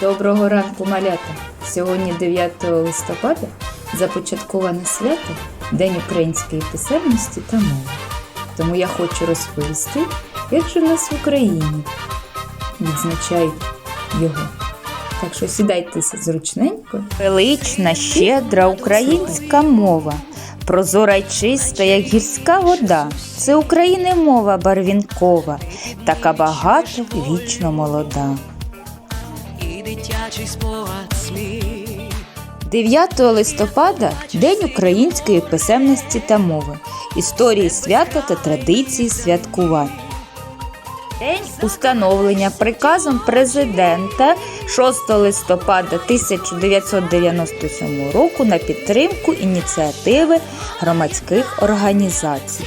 Доброго ранку, малята! Сьогодні 9 листопада започатковане свято День української писемності та мови. Тому я хочу розповісти, як же в нас в Україні відзначають його. Так що сідайтеся зручненько. Велична, щедра українська мова, прозора й чиста, як гірська вода. Це України мова барвінкова, така багата, вічно молода. Дитячий спогад сміх. 9 листопада День української писемності та мови, історії свята та традиції святкувань. День установлення приказом президента 6 листопада 1997 року на підтримку ініціативи громадських організацій.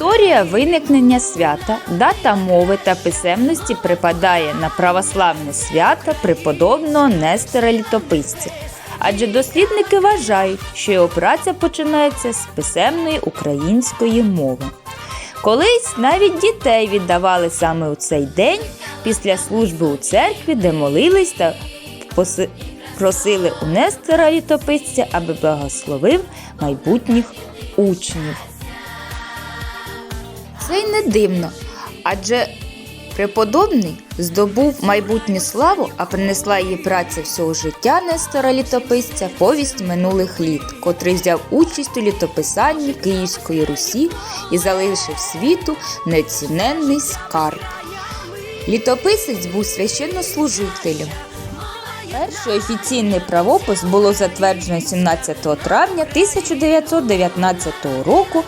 Історія виникнення свята, дата мови та писемності припадає на православне свято преподобного Нестора Літописця. Адже дослідники вважають, що його праця починається з писемної української мови. Колись навіть дітей віддавали саме у цей день після служби у церкві, де молились та поси- просили у Нестора Літописця, аби благословив майбутніх учнів. Це й не дивно, адже преподобний здобув майбутню славу, а принесла її праця всього життя Нестора літописця повість минулих літ, котрий взяв участь у літописанні Київської Русі і залишив світу неціненний скарб. Літописець був священнослужителем. Перший офіційний правопис було затверджено 17 травня 1919 року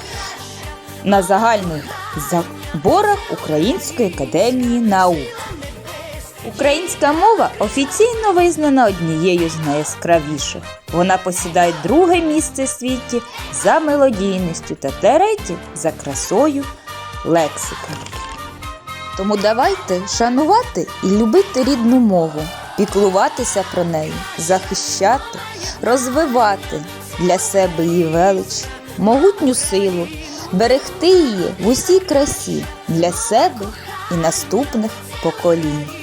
на загальних заборах Української академії наук. Українська мова офіційно визнана однією з найяскравіших. Вона посідає друге місце в світі за мелодійністю та третє за красою лексики. Тому давайте шанувати і любити рідну мову, піклуватися про неї, захищати, розвивати для себе її велич, могутню силу, берегти її в усій красі для себе і наступних поколінь.